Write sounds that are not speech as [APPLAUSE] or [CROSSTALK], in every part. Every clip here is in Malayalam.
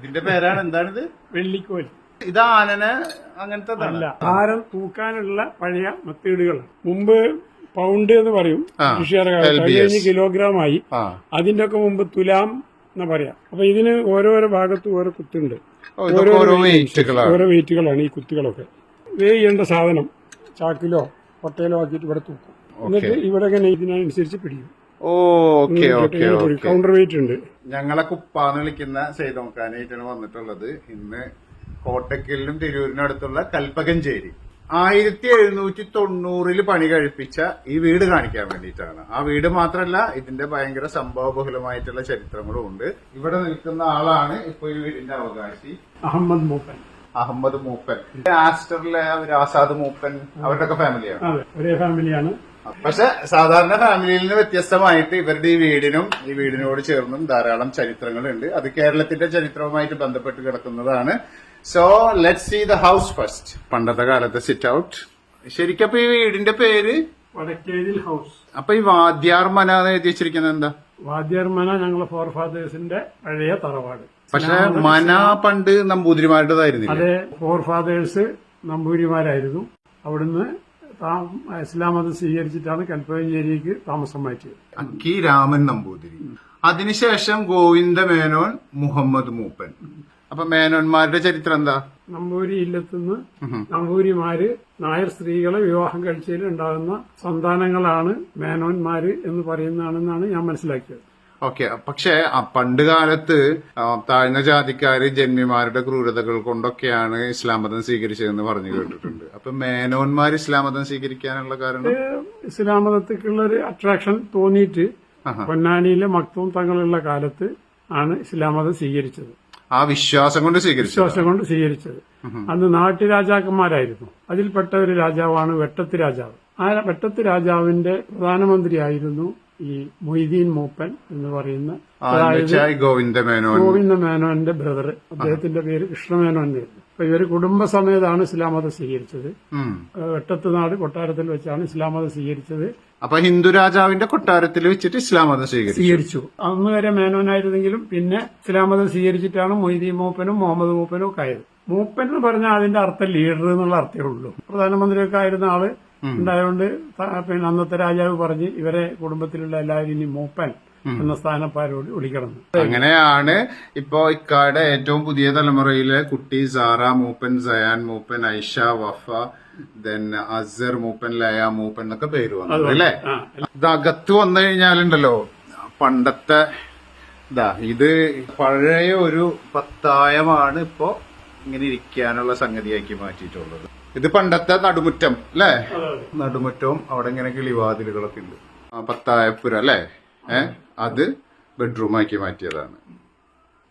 ഇതിന്റെ പേരാണ് എന്താണിത്? വെള്ളിക്കോൽ ഇത് ആനനെ അങ്ങനത്തെ അല്ല ഭാരം തൂക്കാനുള്ള പഴയ മെത്തേഡുകൾ മുമ്പ് പൗണ്ട് എന്ന് പറയും കൃഷിയുടെ കാലത്ത്. അത് കഴിഞ്ഞ് കിലോഗ്രാം ആയി അതിന്റെ ഒക്കെ മുമ്പ് തുലാം എന്ന് പറയാ. അപ്പൊ ഇതിന് ഓരോരോ ഭാഗത്തും ഓരോ കുത്തുണ്ട്. ഓരോ വെയിറ്റുകളാണ് ഓരോ വെയിറ്റുകളാണ് ഈ കുത്തുകളൊക്കെ. വേവ് ചെയ്യേണ്ട സാധനം ചാക്കിലോ കൊട്ടയിലോ ആക്കിയിട്ട് ഇവിടെ തൂക്കും. എന്നിട്ട് ഇവിടെ ഇങ്ങനെ ഇതിനനുസരിച്ച് പിടിക്കും. ഓക്കെ ഓക്കെ കൗണ്ടർ വെയിറ്റ് ഉണ്ട്. ഞങ്ങളെ കുപ്പാന്ന് വിളിക്കുന്ന സെയ്തോക്കാനായിട്ടാണ് വന്നിട്ടുള്ളത്. ഇന്ന് കോട്ടക്കലിനും തിരൂരിനും അടുത്തുള്ള കൽപ്പകഞ്ചേരി. ആയിരത്തി എഴുന്നൂറ്റി തൊണ്ണൂറിൽ പണി കഴിപ്പിച്ച ഈ വീട് കാണിക്കാൻ വേണ്ടിയിട്ടാണ്. ആ വീട് മാത്രമല്ല ഇതിന്റെ ഭയങ്കര സംഭവബഹുലമായിട്ടുള്ള ചരിത്രങ്ങളും ഉണ്ട്. ഇവിടെ നിൽക്കുന്ന ആളാണ് ഇപ്പൊ ഈ വീടിന്റെ അവകാശി. അഹമ്മദ് മൂപ്പൻ. അഹമ്മദ് മൂപ്പൻ. ആസ്റ്ററിലെ അവർ ആസാദ് മൂപ്പൻ. അവരുടെ ഒക്കെ ഫാമിലിയാണ് അതെ ഒരേ ഫാമിലിയാണ് പക്ഷെ സാധാരണ ഫാമിലിയിൽ നിന്ന് വ്യത്യസ്തമായിട്ട് ഇവരുടെ ഈ വീടിനും ഈ വീടിനോട് ചേർന്നും ധാരാളം ചരിത്രങ്ങളുണ്ട്. അത് കേരളത്തിന്റെ ചരിത്രവുമായിട്ട് ബന്ധപ്പെട്ട് കിടക്കുന്നതാണ്. So let see the house first പണ്ടത്തെ കാലത്തെ സിറ്റ് ഔട്ട് ശരിക്കും ഈ വീടിന്റെ പേര്? വടക്കേരി ഹൗസ് അപ്പൊ ഈ വാദ്യാർ മന എന്ന് എഴുതി വെച്ചിരിക്കുന്നത് എന്താ വാദ്യാർമന ഞങ്ങളെ ഫോർ ഫാദേഴ്സിന്റെ പഴയ തറവാട്. പക്ഷെ മന പണ്ട് നമ്പൂതിരിമാരുടേതായിരുന്നു അതെ ഫോർ ഫാദേഴ്സ് നമ്പൂതിരിമാരായിരുന്നു. അവിടുന്ന് താ- ഇസ്ലാം മതം സ്വീകരിച്ചിട്ടാണ് കൽപ്പകഞ്ചേരിക്ക് താമസം മാറ്റിയത്. അക്കി രാമൻ നമ്പൂതിരി. അതിനുശേഷം ഗോവിന്ദ മേനോൻ മുഹമ്മദ് മൂപ്പൻ. അപ്പൊ മേനോന്മാരുടെ ചരിത്രം എന്താ? നമ്പൂരി ഇല്ലത്തുനിന്ന് നമ്പൂരിമാര് നായർ സ്ത്രീകളെ വിവാഹം കഴിച്ചതിൽ ഉണ്ടാകുന്ന സന്താനങ്ങളാണ് മേനോന്മാര് എന്ന് പറയുന്നതാണെന്നാണ് ഞാൻ മനസ്സിലാക്കിയത്. ഓക്കെ പക്ഷെ ആ പണ്ട് കാലത്ത് താഴ്ന്ന ജാതിക്കാര് ജന്മിമാരുടെ ക്രൂരതകൾ കൊണ്ടൊക്കെയാണ് ഇസ്ലാം മതം സ്വീകരിച്ചതെന്ന് പറഞ്ഞു കേട്ടിട്ടുണ്ട്. അപ്പൊ മേനോന്മാർ ഇസ്ലാം മതം സ്വീകരിക്കാനുള്ള കാരണം? ഇസ്ലാം മതത്തേക്കുള്ള ഒരു അട്രാക്ഷൻ തോന്നിയിട്ട് പൊന്നാനിയിലെ മക്തവും തങ്ങളുള്ള കാലത്ത് ആണ് ഇസ്ലാം മതം സ്വീകരിച്ചത്. ആ വിശ്വാസം കൊണ്ട് സ്വീകരിച്ചു വിശ്വാസം കൊണ്ട് സ്വീകരിച്ചത്. അന്ന് നാട്ടുരാജാക്കന്മാരായിരുന്നു. അതിൽപ്പെട്ട ഒരു രാജാവാണ് വെട്ടത്ത് രാജാവ്. ആ വെട്ടത്ത് രാജാവിന്റെ പ്രധാനമന്ത്രിയായിരുന്നു ഈ മൊയ്തീൻ മൂപ്പൻ എന്ന് പറയുന്ന ഗോവിന്ദ മേനോൻ. ഗോവിന്ദ മേനോന്റെ ബ്രദർ അദ്ദേഹത്തിന്റെ പേര് കൃഷ്ണമേനോൻ എന്നായിരുന്നു അപ്പൊ ഇവർ കുടുംബസമേതാണ് ഇസ്ലാം മതം സ്വീകരിച്ചത്. വെട്ടത്തുനാട് വെട്ടത്ത് നാട് കൊട്ടാരത്തിൽ വെച്ചാണ് ഇസ്ലാം മതം സ്വീകരിച്ചത്. അപ്പൊ ഹിന്ദു രാജാവിന്റെ കൊട്ടാരത്തിൽ വെച്ചിട്ട് ഇസ്ലാം മതം സ്വീകരിച്ചു. സ്വീകരിച്ചു. അന്ന് വരെ മേനോനായിരുന്നെങ്കിലും പിന്നെ ഇസ്ലാം മതം സ്വീകരിച്ചിട്ടാണ് മൊയ്തീൻ മൂപ്പനും മുഹമ്മദ് മൂപ്പനും ഒക്കെ ആയത്. മൂപ്പൻ എന്ന് പറഞ്ഞാൽ അതിന്റെ അർത്ഥം ലീഡർ എന്നുള്ള അർത്ഥമേ ഉള്ളൂ. പ്രധാനമന്ത്രിയൊക്കെ ആയിരുന്ന ആൾ ഉണ്ടായതുകൊണ്ട് പിന്നെ അന്നത്തെ രാജാവ് പറഞ്ഞ് ഇവരെ കുടുംബത്തിലുള്ള എല്ലാവരും ഇനി മൂപ്പൻ എന്ന സ്ഥാനപ്പാരോട് വിളിക്കണം അങ്ങനെയാണ് ഇപ്പോ ഇക്കാടെ ഏറ്റവും പുതിയ തലമുറയിലെ കുട്ടി സാറ മൂപ്പൻ സയാൻ മൂപ്പൻ ഐഷ വഫ ദെൻ അസർ മൂപ്പൻ ലയ മൂപ്പൻ എന്നൊക്കെ പേര് വന്നത് അല്ലേ? അകത്ത് വന്നു കഴിഞ്ഞാലുണ്ടല്ലോ പണ്ടത്തെ ഇതാ ഇത് പഴയ ഒരു പത്തായമാണ് ഇപ്പോ ഇങ്ങനെ ഇരിക്കാനുള്ള സംഗതിയാക്കി മാറ്റിയിട്ടുള്ളത്. ഇത് പണ്ടത്തെ നടുമുറ്റം അല്ലേ? നടുമുറ്റവും അവിടെ ഇങ്ങനെ കിളിവാതിലുകളൊക്കെ ഉണ്ട്. ആ, പത്തായപ്പുര അല്ലേ? ഏ അത് ബെഡ്റൂമാക്കി മാറ്റിയതാണ്.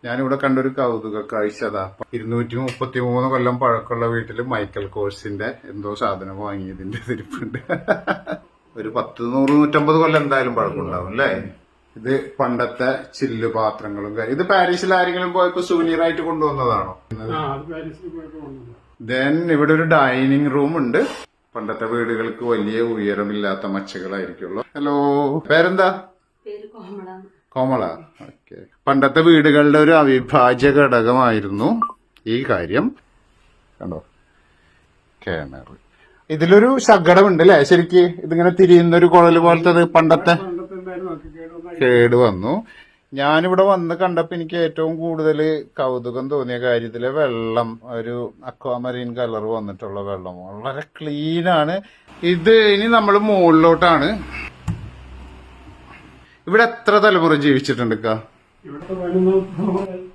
ഞാനിവിടെ കണ്ടൊരു കൗതുക കാഴ്ച അതാ. ഇരുന്നൂറ്റി മുപ്പത്തി മൂന്ന് കൊല്ലം പഴക്കമുള്ള വീട്ടിൽ മൈക്കൽ കോഴ്സിന്റെ എന്തോ സാധനം വാങ്ങിയതിന്റെ തിരിപ്പുണ്ട്. ഒരു പത്ത് നൂറ് നൂറ്റമ്പത് കൊല്ലം എന്തായാലും പഴക്കമുണ്ടാവും അല്ലേ? ഇത് പണ്ടത്തെ ചില്ല് പാത്രങ്ങളും ഇത് പാരീസിൽ ആരെങ്കിലും പോയപ്പോ സുവനീറായിട്ട് കൊണ്ടുവന്നതാണോ? ദെൻ ഇവിടെ ഒരു ഡൈനിങ് റൂം ഉണ്ട്. പണ്ടത്തെ വീടുകൾക്ക് വലിയ ഉയരമില്ലാത്ത മച്ചകളായിരിക്കുള്ളൂ. ഹലോ പേരെന്താ? പേര് കോമള. ഓക്കെ പണ്ടത്തെ വീടുകളുടെ ഒരു അവിഭാജ്യ ഘടകമായിരുന്നു ഈ കാര്യം. കണ്ടോ? കിണർ ഇതിലൊരു ശകടമുണ്ട് അല്ലേ? ശരിക്ക് ഇതിങ്ങനെ തിരിയുന്ന ഒരു കുഴൽ പോലത്തെ പണ്ടത്തെ കേട് വന്നു. ഞാനിവിടെ വന്ന് കണ്ടപ്പോ എനിക്ക് ഏറ്റവും കൂടുതൽ കൗതുകം തോന്നിയ കാര്യത്തിൽ വെള്ളം ഒരു അക്വാമറീൻ കളർ വന്നിട്ടുള്ള വെള്ളം. വളരെ ക്ലീൻ ആണ്. ഇത് ഇനി നമ്മൾ മുകളിലോട്ടാണ് ഇവിടെ എത്ര തലമുറ ജീവിച്ചിട്ടുണ്ട് കാ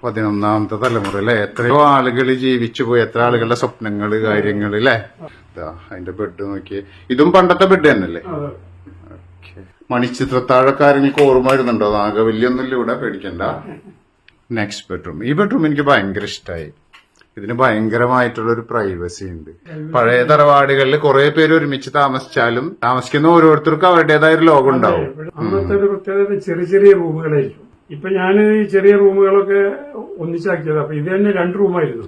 പതിനൊന്നാമത്തെ തലമുറ അല്ലെ? എത്രയോ ആളുകൾ ജീവിച്ചു പോയി. എത്ര ആളുകളുടെ സ്വപ്നങ്ങൾ കാര്യങ്ങൾ അല്ലേ? അതിന്റെ ബെഡ് നോക്കിയേ. ഇതും പണ്ടത്തെ ബെഡ് തന്നെയല്ലേ? അല്ലേ ഓക്കേ. മണിച്ചിത്രത്താഴക്കാരെനിക്ക് ഓർമ്മ വരുന്നുണ്ടോ. നാഗവല്യൊന്നുമില്ല ഇവിടെ പേടിക്കണ്ട. നെക്സ്റ്റ് ബെഡ്റൂം ഈ ബെഡ്റൂം എനിക്ക് ഭയങ്കര ഇഷ്ടമായി ഇതിന് ഭയങ്കരമായിട്ടുള്ള ഒരു പ്രൈവസി ഉണ്ട് പഴയ തറവാടുകളിൽ കുറെ പേര് ഒരുമിച്ച് താമസിച്ചാലും താമസിക്കുന്ന ഓരോരുത്തർക്കും അവരുടേതായ ഒരു ലോകം ഉണ്ടാവും. ചെറിയ ചെറിയ റൂമുകളായിരിക്കും ഇപ്പൊ ഞാൻ ഈ ചെറിയ റൂമുകളൊക്കെ ഒന്നിച്ചാക്കിയത്. അപ്പൊ ഇത് തന്നെ രണ്ട് റൂമായിരുന്നു.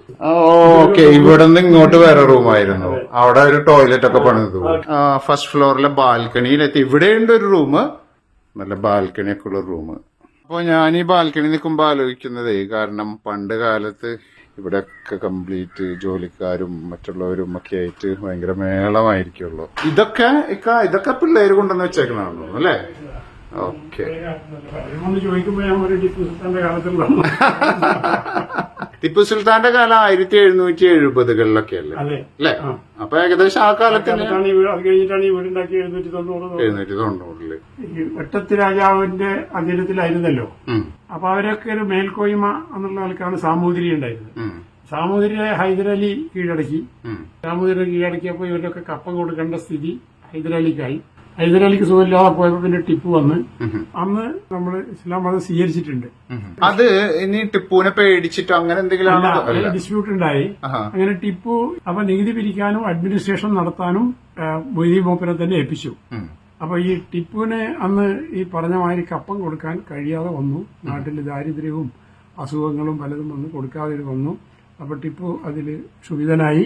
ഓക്കെ. ഇവിടെ നിന്ന് ഇങ്ങോട്ട് വേറെ റൂമായിരുന്നു. അവിടെ ഒരു ടോയ്ലറ്റ് ഒക്കെ പണിതു. ഫസ്റ്റ് ഫ്ലോറിലെ ബാൽക്കണിയിലെത്തി. ഇവിടെയുണ്ട് ഒരു റൂം നല്ല ബാൽക്കണി ഒക്കെ ഉള്ള റൂം അപ്പോൾ ഞാൻ ഈ ബാൽക്കണി നിൽക്കുമ്പോൾ ആലോചിക്കുന്നതേ കാരണം പണ്ട് കാലത്ത് ഇവിടെയൊക്കെ കംപ്ലീറ്റ് ജോലിക്കാരും മറ്റുള്ളവരും ഒക്കെ ആയിട്ട് ഭയങ്കര മേളമായിരിക്കുള്ളൂ. ഇതൊക്കെ ഇക്ക ഇതൊക്കെ പിള്ളേര് കൊണ്ടുവന്ന് വെച്ചേക്കണോ അല്ലേ? ഓക്കെ. ചോദിക്കുമ്പോൾ ഞാൻ ഒരു ടിപ്പു സുൽത്താന്റെ കാലത്തുള്ള [LAUGHS] ടിപ്പു സുൽത്താന്റെ കാലം ആയിരത്തി എഴുന്നൂറ്റി എഴുപതുകളിലൊക്കെ അല്ലേ? അല്ലേ അപ്പൊ ഏകദേശം ആ കാലത്തിന് ഈ വീട് അത് കഴിഞ്ഞിട്ടാണ് ഈ വീടുണ്ടാക്കി എഴുന്നൂറ്റി തൊണ്ണൂറ് എഴുന്നൂറ്റി തൊണ്ണൂറിൽ. വെട്ടത്തി രാജാവിന്റെ അധീനത്തിലായിരുന്നല്ലോ അപ്പൊ അവരൊക്കെ ഒരു മേൽക്കോയ്മ എന്നുള്ള ആൾക്കാണ് സാമൂതിരി ഉണ്ടായിരുന്നത്. സാമൂതിരിയെ ഹൈദരലി കീഴടക്കി. സാമൂതിരി കീഴടക്കിയപ്പോൾ ഇവരൊക്കെ കപ്പം കൊടുക്കേണ്ട സ്ഥിതി ഹൈദരലിക്കായി. ഹൈദരലിക്ക് സുഖമില്ലാതെ പോയപ്പോ പിന്നെ ടിപ്പു വന്ന് അന്ന് നമ്മൾ ഇസ്ലാം മതം സ്വീകരിച്ചിട്ടുണ്ട്. അത് ഇനി ടിപ്പുവിനെ പേടിച്ചിട്ടോ അങ്ങനെ എന്തെങ്കിലും ഡിസ്പ്യൂട്ട് ഉണ്ടായി. അങ്ങനെ ടിപ്പു അപ്പൊ നികുതി പിരിക്കാനും അഡ്മിനിസ്ട്രേഷൻ നടത്താനും മൊയ്തി മോപ്പിനെ തന്നെ ഏൽപ്പിച്ചു. അപ്പൊ ഈ ടിപ്പുവിനെ അന്ന് ഈ പറഞ്ഞ മാതിരി കപ്പം കൊടുക്കാൻ കഴിയാതെ വന്നു. നാട്ടിൽ ദാരിദ്ര്യവും അസുഖങ്ങളും പലതും വന്ന് കൊടുക്കാതെ വന്നു. അപ്പൊ ടിപ്പു അതിൽ ക്ഷുഭിതനായി.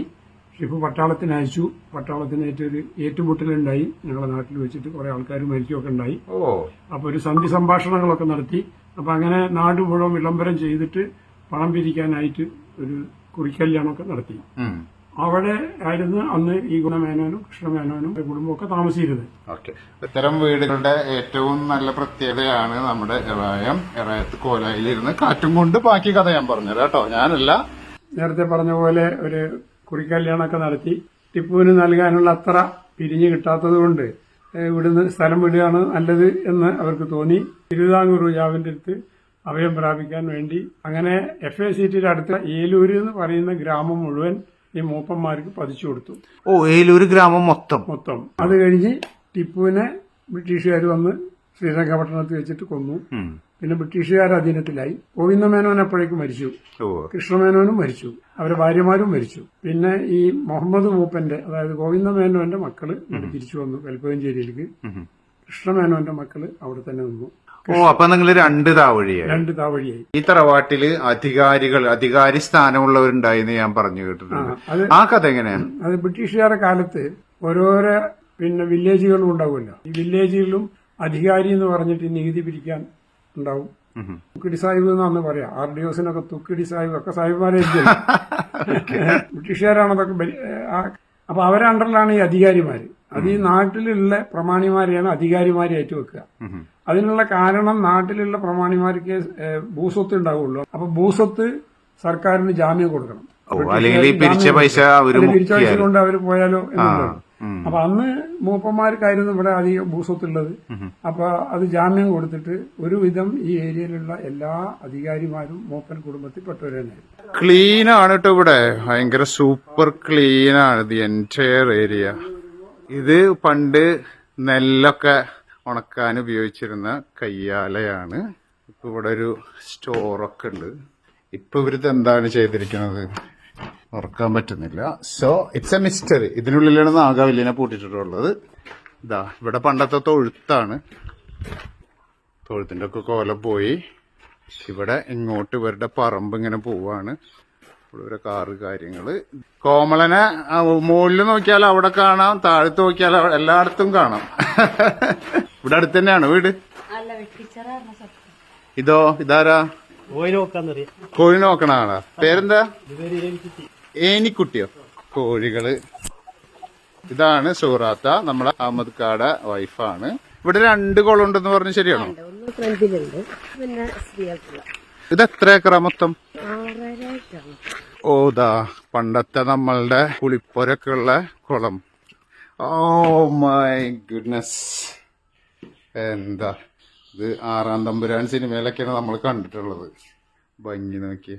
ടിപ്പു പട്ടാളത്തിന് അയച്ചു. പട്ടാളത്തിനേറ്റൊരു ഏറ്റുമുട്ടലുണ്ടായി. ഞങ്ങളുടെ നാട്ടിൽ വെച്ചിട്ട് കുറെ ആൾക്കാർ മരിക്കുകയൊക്കെ ഉണ്ടായി. അപ്പോൾ അപ്പൊ ഒരു സന്ധി സംഭാഷണങ്ങളൊക്കെ നടത്തി. അപ്പൊ അങ്ങനെ നാട് മുഴുവൻ വിളംബരം ചെയ്തിട്ട് പണം പിരിക്കാനായിട്ട് ഒരു കുറിക്കല്യാണമൊക്കെ നടത്തി. അവിടെ ആയിരുന്നു അന്ന് ഈ ഗുണമേനോനും കൃഷ്ണമേനോനും കുടുംബമൊക്കെ താമസിച്ചിരുന്നത്. ഓക്കെ. ഇത്തരം വീടുകളുടെ ഏറ്റവും നല്ല പ്രത്യേകതയാണ് നമ്മുടെ ഇറായം ഇറായത്ത് കോലായിലിരുന്ന് കാറ്റും കൊണ്ട് ബാക്കി കഥ ഞാൻ പറഞ്ഞത് കേട്ടോ. ഞാനല്ല നേരത്തെ പറഞ്ഞ പോലെ ഒരു കുറിക്കല്യാണമൊക്കെ നടത്തി. ടിപ്പുവിന് നൽകാനുള്ള അത്ര പിരിഞ്ഞു കിട്ടാത്തത് കൊണ്ട് ഇവിടുന്ന് സ്ഥലം വിടുകയാണ് നല്ലത് എന്ന് അവർക്ക് തോന്നി. തിരുവിതാംകൂർ രാജാവിന്റെ അടുത്ത് അഭയം പ്രാപിക്കാൻ വേണ്ടി. അങ്ങനെ എഫ് എ സീറ്റിന്റെ അടുത്ത് ഏലൂര് എന്ന് പറയുന്ന ഗ്രാമം മുഴുവൻ ഈ മൂപ്പന്മാർക്ക് പതിച്ചു കൊടുത്തു. ഓ ഏലൂര് ഗ്രാമം മൊത്തം. മൊത്തം. അത് കഴിഞ്ഞ് ടിപ്പുവിനെ ബ്രിട്ടീഷുകാർ വന്ന് ശ്രീരംഗപട്ടണത്ത് വെച്ചിട്ട് കൊന്നു. പിന്നെ ബ്രിട്ടീഷുകാർ അധീനത്തിലായി. ഗോവിന്ദമേനോൻ അപ്പോഴേക്കും മരിച്ചു. കൃഷ്ണമേനോനും മരിച്ചു. അവരെ ഭാര്യമാരും മരിച്ചു. പിന്നെ ഈ മുഹമ്മദ് മൂപ്പന്റെ അതായത് ഗോവിന്ദമേനോന്റെ മക്കൾ തിരിച്ചു വന്നു കൽപ്പകഞ്ചേരിയിലേക്ക്. കൃഷ്ണമേനോന്റെ മക്കൾ അവിടെ തന്നെ നിന്നു ഓ അപ്പൊ നിങ്ങൾ രണ്ട് താവഴിയായി. രണ്ട് താവഴിയായി. ഈ തറവാട്ടിൽ അധികാരികൾ അധികാരി സ്ഥാനമുള്ളവരുണ്ടായിന്ന് ഞാൻ പറഞ്ഞു കേട്ടിട്ടുണ്ട്. ആ കഥ എങ്ങനെയാണ് അത് ബ്രിട്ടീഷുകാരുടെ കാലത്ത് ഓരോരോ പിന്നെ വില്ലേജുകളും ഉണ്ടാവുമല്ലോ. ഈ വില്ലേജുകളിലും അധികാരി എന്ന് പറഞ്ഞിട്ട് നീതി നികുതി പിരിക്കാൻ ഉണ്ടാവും തുക്കിടി സാഹിബ് എന്നാന്ന് പറയാം. ആർ ഡി ഒസിനൊക്കെ തുക്കിടി സാഹിബ് ഒക്കെ സാഹിബ്മാരെ [LAUGHS] ബ്രിട്ടീഷുകാരാണ് അതൊക്കെ അപ്പൊ അവരുടെ അണ്ടറിലാണ് ഈ അധികാരിമാര്. അത് ഈ നാട്ടിലുള്ള പ്രമാണിമാരെയാണ് അധികാരിമാരെ വെക്കുക അതിനുള്ള കാരണം നാട്ടിലുള്ള പ്രമാണിമാർക്ക് ഭൂസ്വത്ത് ഉണ്ടാവുള്ളൂ. അപ്പൊ ഭൂസ്വത്ത് സർക്കാരിന് ജാമ്യം കൊടുക്കണം. അല്ലെങ്കിൽ പിരിച്ച പൈസ കൊണ്ട് അവർ പോയാലോ എന്നുള്ളത്. അപ്പൊ അന്ന് മൂപ്പന്മാർക്കായിരുന്നു ഇവിടെ അധികം ഭൂസ്വത്തുള്ളത്. അപ്പൊ അത് ജാമ്യം കൊടുത്തിട്ട് ഒരുവിധം ഈ ഏരിയയിലുള്ള എല്ലാ അധികാരിമാരും മൂപ്പൻ കുടുംബത്തിൽ പെട്ടവരായിരുന്നു ക്ലീൻ ആണ് കേട്ടോ ഇവിടെ. ഭയങ്കര സൂപ്പർ ക്ലീൻ ആണ് ദി എന്റയർ ഏരിയ. ഇത് പണ്ട് നെല്ലൊക്കെ ഉണക്കാൻ ഉപയോഗിച്ചിരുന്ന കയ്യാലയാണ്. ഇപ്പൊ ഇവിടെ ഒരു സ്റ്റോറൊക്കെ ഉണ്ട്. ഇപ്പൊ ഇവരിത് എന്താണ് ചെയ്തിരിക്കുന്നത്? ഓർക്കാൻ പറ്റുന്നില്ല. സോ ഇറ്റ്സ് എ മിസ്റ്ററി ഇതിനുള്ളിലാണ് നാഗാവില്ലിനെ പൂട്ടിട്ടുള്ളത് ഇതാ ഇവിടെ പണ്ടത്തെ തൊഴുത്താണ്. തൊഴുത്തിന്റെ ഒക്കെ കോല പോയി. ഇവിടെ ഇങ്ങോട്ട് ഇവരുടെ പറമ്പ് ഇങ്ങനെ പോവാണ്. ഇവിടെ കാറ് കാര്യങ്ങൾ. കോമളനെ മുകളിൽ നോക്കിയാൽ അവിടെ കാണാം താഴത്ത് നോക്കിയാൽ എല്ലായിടത്തും കാണാം. [LAUGHS] ഇവിടെ അടുത്ത് തന്നെയാണ് വീട്? ഇതോ ഇതാരാ? കോഴി നോക്കണ ആളാ. പേരെന്താ? ഏനിക്കുട്ടിയോ? കോഴികൾ. ഇതാണ് സൂറാത്ത നമ്മളെ അഹമ്മദ് കാട വൈഫാണ്. ഇവിടെ രണ്ട് കുളമുണ്ടെന്ന് പറഞ്ഞു ശരിയാണോ? ഇത് എത്ര ഏക്കർ മൊത്തം? ഓതാ പണ്ടത്തെ നമ്മളുടെ കുളിപ്പൊരൊക്കെ ഉള്ള കുളം. Oh my goodness. എന്താ ഇത് ആറാം തമ്പുരാൻ സിനിമയിലൊക്കെയാണ് നമ്മൾ കണ്ടിട്ടുള്ളത്. ഭംഗി നോക്കി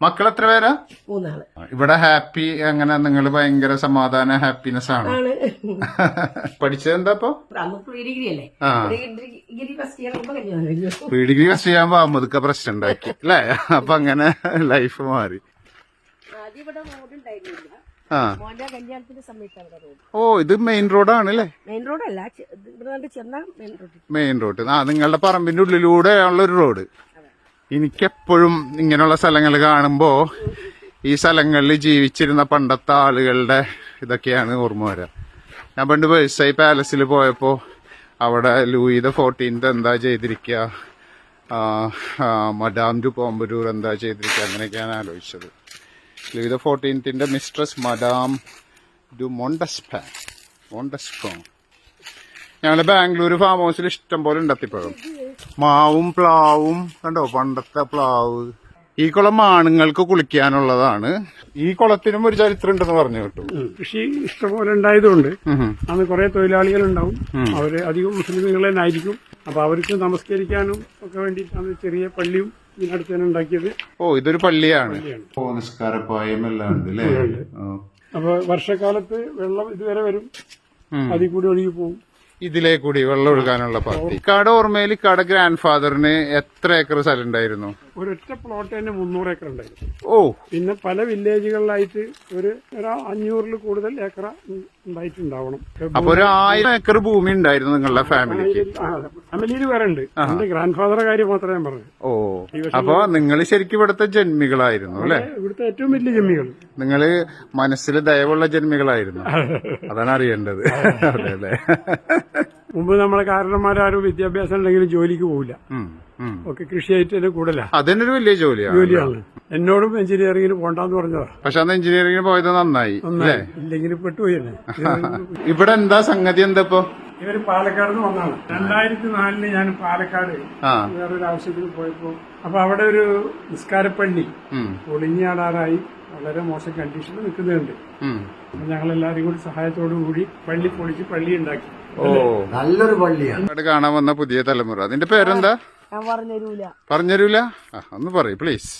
മക്കൾ എത്ര പേരാ? മൂന്നാൾ. ഇവിടെ ഹാപ്പി അങ്ങനെ നിങ്ങൾ ഭയങ്കര സമാധാന ഹാപ്പിനെസ് ആണ്. ആണ്. [LAUGHS] പഠിച്ചത് എന്താ ഇപ്പൊ? അന്ന് പ്രീ ഡിഗ്രി അല്ലേ? ആ. ഡിഗ്രി ഫസ്റ്റ് ഇയർ ആകുമ്പോ കല്യാണം കഴിഞ്ഞു പ്രീ ഡിഗ്രി ഫസ്റ്റ് ചെയ്യാൻ അമ്മതൊക്കെ പ്രശ്നം ഉണ്ടാക്കി അല്ലേ? അപ്പൊ അങ്ങനെ ലൈഫ് മാറി. ആദ്യം ഇവിടെ റോഡ് ഉണ്ടായിരുന്നില്ല. ആ. മോന്റെ കല്യാണത്തിന്റെ സമയത്ത് അവിടെ റോഡ് ഓ ഇത് മെയിൻ റോഡാണ് അല്ലേ? മെയിൻ റോഡല്ല ഇവിടെ ചെന്ന മെയിൻ റോഡ് മെയിൻ റോഡ് ആ നിങ്ങളുടെ പറമ്പിന്റെ ഉള്ളിലൂടെ ഉള്ള ഒരു റോഡ് എനിക്കെപ്പോഴും ഇങ്ങനെയുള്ള സ്ഥലങ്ങൾ കാണുമ്പോൾ ഈ സ്ഥലങ്ങളിൽ ജീവിച്ചിരുന്ന പണ്ടത്തെ ആളുകളുടെ ഇതൊക്കെയാണ് ഓർമ്മ വരിക ഞാൻ പണ്ട് വേഴ്സായി പാലസിൽ പോയപ്പോൾ അവിടെ ലൂയി ദ ഫോർട്ടീൻത് എന്താ ചെയ്തിരിക്കുക മഡാം ടു പോമ്പരൂർ എന്താ ചെയ്തിരിക്കുക അങ്ങനെയൊക്കെയാണ് ആലോചിച്ചത്. Louis ഫോർട്ടീൻത്തിന്റെ mistress madame de Montespan Montespan ഞങ്ങൾ ബാംഗ്ലൂർ ഫാം ഹൗസിൽ ഇഷ്ടംപോലെ പോലെ ഉണ്ട് അത്തിപ്പഴം മാവും പ്ലാവും കണ്ടോ? പണ്ടത്തെ പ്ലാവ്. ഈ കുളം ആണുങ്ങൾക്ക് കുളിക്കാനുള്ളതാണ്. ഈ കുളത്തിനും ഒരു ചരിത്രം ഉണ്ടെന്ന് പറഞ്ഞു കേട്ടു. കൃഷി ഇഷ്ടംപോലെ ഉണ്ടായതുകൊണ്ട് അന്ന് കുറെ തൊഴിലാളികൾ ഉണ്ടാവും അവർ അധികം മുസ്ലിമുകൾ തന്നെ ആയിരിക്കും. അപ്പൊ അവർക്ക് നമസ്കരിക്കാനും ഒക്കെ വേണ്ടിയിട്ടാണ് ചെറിയ പള്ളിയും ഇതിനടുത്ത് തന്നെ ഉണ്ടാക്കിയത്. ഓ ഇതൊരു പള്ളിയാണ്. ഓ നിസ്കാരപ്പായം എല്ലാം ഉണ്ട് അല്ലേ? അപ്പൊ വർഷക്കാലത്ത് വെള്ളം ഇതുവരെ വരും. അതിൽ കൂടി ഒഴുകി പോകും. ഇതിലേ കൂടി വെള്ളം ഒഴുകാനുള്ള പദ്ധതി കട ഓർമ്മയിൽ കട ഗ്രാൻഡ് ഫാദറിന് എത്ര ഏക്കർ സ്ഥലം ഉണ്ടായിരുന്നു ഒരൊറ്റ പ്ലോട്ട് തന്നെ മുന്നൂറ് ഏക്കർ ഉണ്ടായിരുന്നു. ഓ. പിന്നെ പല വില്ലേജുകളിലായിട്ട് ഒരു ഒരു അഞ്ഞൂറിൽ കൂടുതൽ ഏക്കർ ഉണ്ടായിട്ടുണ്ടാവണം. അപ്പൊ ഒരു ആയിരം ഏക്കർ ഭൂമി ഉണ്ടായിരുന്നു നിങ്ങളുടെ ഫാമിലിക്ക് ഫാമിലിയിൽ വേറെ ഉണ്ട്. എന്റെ ഗ്രാൻഡ് ഫാദറെ കാര്യം മാത്രമേ ഞാൻ പറഞ്ഞു. ഓ. അപ്പൊ നിങ്ങൾ ശരിക്കും ഇവിടുത്തെ ജന്മികളായിരുന്നു അല്ലെ? ഇവിടുത്തെ ഏറ്റവും വലിയ ജന്മികൾ. നിങ്ങൾ മനസ്സിൽ ദയവുള്ള ജന്മികളായിരുന്നു. അതാണ് അറിയേണ്ടത്. അതെ അല്ലെ? മുമ്പ് നമ്മളെ കാരണന്മാരും വിദ്യാഭ്യാസം ഉണ്ടെങ്കിലും ജോലിക്ക് പോകില്ല ഒക്കെ കൃഷിയായിട്ട് തന്നെ കൂടുതലാ? അതന്നൊരു വലിയ ജോലിയാണ്. ജോലിയാണ്. എന്നോടും എഞ്ചിനീയറിംഗിന് പോണ്ടെന്ന് പറഞ്ഞതാ. പക്ഷെ അന്ന് എഞ്ചിനീയറിംഗിന് പോയത് നന്നായി ഇല്ലെങ്കിൽ പെട്ടുപോയി ഇവിടെ എന്താ സംഗതി എന്താ ഇപ്പൊ? ഇവർ പാലക്കാട് നിന്ന് വന്നാണ്. രണ്ടായിരത്തി നാലിൽ ഞാൻ പാലക്കാട് ആ. വേറൊരു ആവശ്യത്തിന് പോയപ്പോ അപ്പൊ അവിടെ ഒരു നിസ്കാരപ്പള്ളി പള്ളി പൊളിഞ്ഞാടാറായി വളരെ മോശം കണ്ടീഷനിൽ നിൽക്കുന്നുണ്ട്. അപ്പൊ ഞങ്ങൾ എല്ലാവരും കൂടി സഹായത്തോടു കൂടി പള്ളി പൊളിച്ച് പള്ളി ഉണ്ടാക്കി. ഓ. നല്ലൊരു പള്ളിയാണ് കാണാൻ വന്ന പുതിയ തലമുറ. അതിന്റെ പേരെന്താ? ഞാൻ പറഞ്ഞരൂല തരൂല ഒന്ന് പറയൂ പ്ലീസ്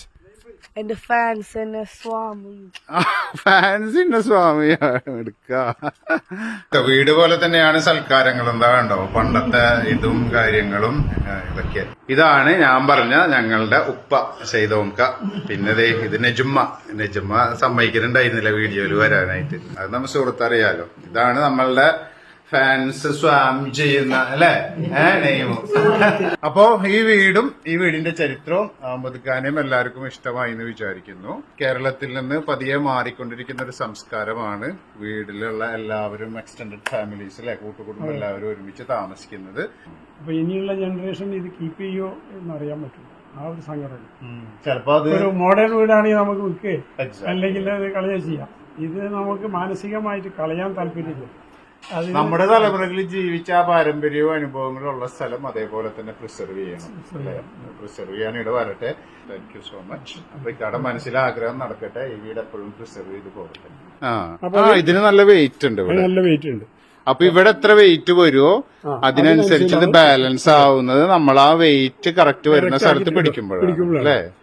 എന്റെ ഫാൻസ് എന്നെ സ്വാമി. [LAUGHS] ഫാൻസ് എന്നെ സ്വാമിയാണ് [LAUGHS] എടുക്ക. വീട് പോലെ തന്നെയാണ് സൽക്കാരങ്ങൾ. എന്താ കണ്ടോ? പണ്ടത്തെ ഇതും കാര്യങ്ങളും ഇതൊക്കെ. ഇതാണ് ഞാൻ പറഞ്ഞ ഞങ്ങളുടെ ഉപ്പ ചെയ്തോക്ക പിന്നെ ഇത് നെജുമ്മ. നെജുമ്മ സമ്മതിക്കുന്നുണ്ടായിരുന്നില്ല വീഡിയോയിൽ വരാനായിട്ട്. അത് നമ്മ സുഹൃത്ത് അറിയാലോ ഇതാണ് നമ്മളുടെ ഫാൻസ് സ്വാം ചെയ്യുന്ന അല്ലെ? നെയ്മോ. അപ്പോ ഈ വീടും ഈ വീടിന്റെ ചരിത്രവും അഹമ്മദ്ഖാനെയും എല്ലാവർക്കും ഇഷ്ടമായി എന്ന് വിചാരിക്കുന്നു. കേരളത്തിൽ നിന്ന് പതിയെ മാറിക്കൊണ്ടിരിക്കുന്ന ഒരു സംസ്കാരമാണ് വീടിലുള്ള എല്ലാവരും എക്സ്റ്റൻഡഡ് ഫാമിലീസ് അല്ലെ കൂട്ടുകുടുംബം എല്ലാവരും ഒരുമിച്ച് താമസിക്കുന്നത്. അപ്പൊ ഇനിയുള്ള ജനറേഷൻ ഇത് കീപ്പ് ചെയ്യോ എന്ന് അറിയാൻ പറ്റും. ആ ഒരു സംഘടന ചിലപ്പോ അത് ഒരു മോഡേൺ വീടാണെങ്കിൽ നമുക്ക് വിൽക്കേ. അല്ലെങ്കിൽ അത് കളയുക ചെയ്യാം. ഇത് നമുക്ക് മാനസികമായിട്ട് കളയാൻ താല്പര്യമില്ല. നമ്മുടെ തലമുറകളിൽ ജീവിച്ച ആ പാരമ്പര്യവും അനുഭവങ്ങളും ഉള്ള സ്ഥലം അതേപോലെ തന്നെ പ്രിസർവ് ചെയ്യണം. അല്ലെ? പ്രിസർവ് ചെയ്യാൻ ഇവിടെ വരട്ടെ. താങ്ക് യു സോ മച്ച് അപ്പൊ ഇക്കാടെ മനസ്സിൽ ആഗ്രഹം നടക്കട്ടെ. ഈ വീട് എപ്പോഴും പ്രിസർവ് ചെയ്ത് പോകട്ടെ. ആ. ഇതിന് നല്ല വെയിറ്റ് ഉണ്ട് ഇവിടെ. നല്ല വെയിറ്റ് ഉണ്ട്. അപ്പൊ ഇവിടെ എത്ര വെയിറ്റ് വരുമോ അതിനനുസരിച്ച് ഇത് ബാലൻസ് ആവുന്നത് നമ്മൾ ആ വെയിറ്റ് കറക്റ്റ് വരുന്ന സ്ഥലത്ത് പിടിക്കുമ്പോഴാണ്. അല്ലേ?